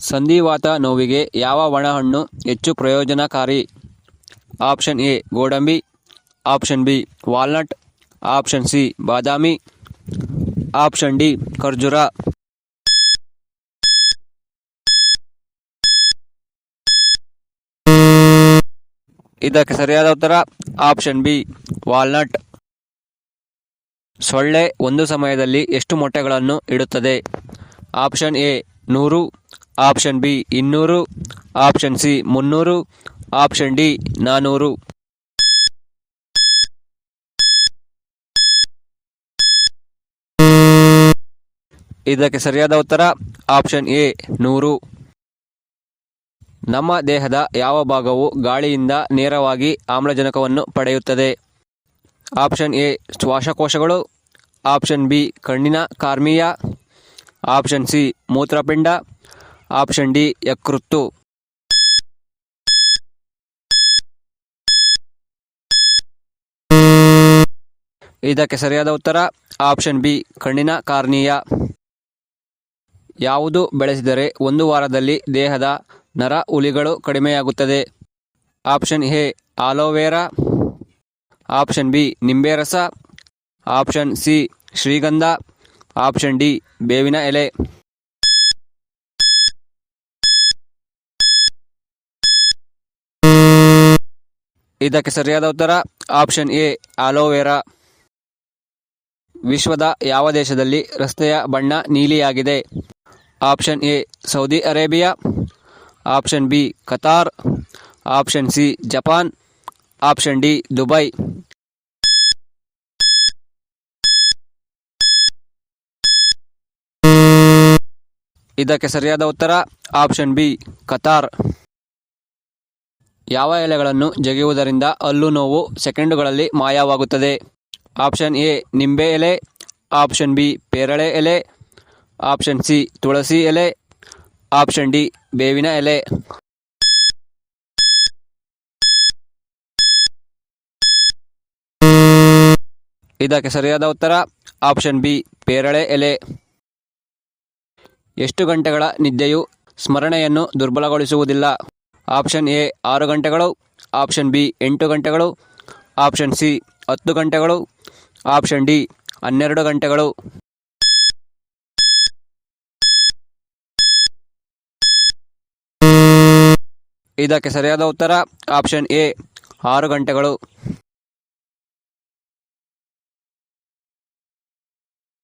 ಸಂಧಿವಾತ ನೋವಿಗೆ ಯಾವ ಒಣಹಣ್ಣು ಹೆಚ್ಚು ಪ್ರಯೋಜನಕಾರಿ? ಆಪ್ಷನ್ ಎ, ಗೋಡಂಬಿ. Option B, walnut. Option C, ಬಾದಾಮಿ. ಆಪ್ಷನ್ ಡಿ, ಖರ್ಜೂರ. ಇದಕ್ಕೆ ಸರಿಯಾದ ಉತ್ತರ, ಆಪ್ಷನ್ ಬಿ, ವಾಲ್ನಟ್. ಸೊಳ್ಳೆ ಒಂದು ಸಮಯದಲ್ಲಿ ಎಷ್ಟು ಮೊಟ್ಟೆಗಳನ್ನು ಇಡುತ್ತದೆ? ಆಪ್ಷನ್ ಎ, ನೂರು. ಆಪ್ಷನ್ ಬಿ ಇನ್ನೂರು, ಆಪ್ಷನ್ ಸಿ ಮುನ್ನೂರು, ಆಪ್ಷನ್ ಡಿ ನಾನ್ನೂರು ಇದಕ್ಕೆ ಸರಿಯಾದ ಉತ್ತರ, ಆಪ್ಷನ್ ಎ ನೂರು. ನಮ್ಮ ದೇಹದ ಯಾವ ಭಾಗವು ಗಾಳಿಯಿಂದ ನೇರವಾಗಿ ಆಮ್ಲಜನಕವನ್ನು ಪಡೆಯುತ್ತದೆ? ಆಪ್ಷನ್ ಎ ಶ್ವಾಸಕೋಶಗಳು, ಆಪ್ಷನ್ ಬಿ ಕಣ್ಣಿನ ಕಾರ್ಮಿಯ, ಆಪ್ಷನ್ ಸಿ ಮೂತ್ರಪಿಂಡ ಆಪ್ಷನ್ ಡಿ, ಯಕೃತ್ತು. ಇದಕ್ಕೆ ಸರಿಯಾದ ಉತ್ತರ, ಆಪ್ಷನ್ ಬಿ, ಕಣ್ಣಿನ ಕಾರ್ನಿಯ. ಯಾವುದು ಬೆಳೆಸಿದರೆ ಒಂದು ವಾರದಲ್ಲಿ ದೇಹದ ನರ ಹುಲಿಗಳು ಕಡಿಮೆಯಾಗುತ್ತದೆ? Option A, aloe vera. Option B ನಿಂಬೆ ರಸ ಆಪ್ಷನ್ ಸಿ, ಶ್ರೀಗಂಧ. ಆಪ್ಷನ್ ಡಿ, ಬೇವಿನ ಎಲೆ. ಇದಕ್ಕೆ ಸರಿಯಾದ ಉತ್ತರ, ಆಪ್ಷನ್ ಎ, ಆಲೋವೆರಾ. ವಿಶ್ವದ ಯಾವ ದೇಶದಲ್ಲಿ ರಸ್ತೆಯ ಬಣ್ಣ ನೀಲಿಯಾಗಿದೆ? Option A, Saudi Arabia. Option B, Qatar. Option C, Japan. Option D, Dubai. ಇದಕ್ಕೆ ಸರಿಯಾದ ಉತ್ತರ, ಆಪ್ಷನ್ ಬಿ, ಕತಾರ್. ಯಾವ ಎಲೆಗಳನ್ನು ಜಗಿಯುವುದರಿಂದ ಹಲ್ಲು ನೋವು ಸೆಕೆಂಡುಗಳಲ್ಲಿ ಮಾಯವಾಗುತ್ತದೆ? ಆಪ್ಷನ್ ಎ, ನಿಂಬೆ ಎಲೆ. ಆಪ್ಷನ್ ಬಿ, ಪೇರಳೆ ಎಲೆ. ಆಪ್ಷನ್ ಸಿ, ತುಳಸಿ ಎಲೆ. ಆಪ್ಷನ್ ಡಿ, ಬೇವಿನ ಎಲೆ. ಇದಕ್ಕೆ ಸರಿಯಾದ ಉತ್ತರ, ಆಪ್ಷನ್ ಬಿ, ಪೇರಳೆ ಎಲೆ. ಎಷ್ಟು ಗಂಟೆಗಳ ನಿದ್ದೆಯು ಸ್ಮರಣೆಯನ್ನು ದುರ್ಬಲಗೊಳಿಸುವುದಿಲ್ಲ. ಆಪ್ಷನ್ ಎ ಆರು ಗಂಟೆಗಳು, ಆಪ್ಷನ್ ಬಿ ಎಂಟು ಗಂಟೆಗಳು, ಆಪ್ಷನ್ ಸಿ ಹತ್ತು ಗಂಟೆಗಳು, ಆಪ್ಷನ್ ಡಿ ಹನ್ನೆರಡು ಗಂಟೆಗಳು. ಇದಕ್ಕೆ ಸರಿಯಾದ ಉತ್ತರ ಆಪ್ಷನ್ ಎ ಆರು ಗಂಟೆಗಳು.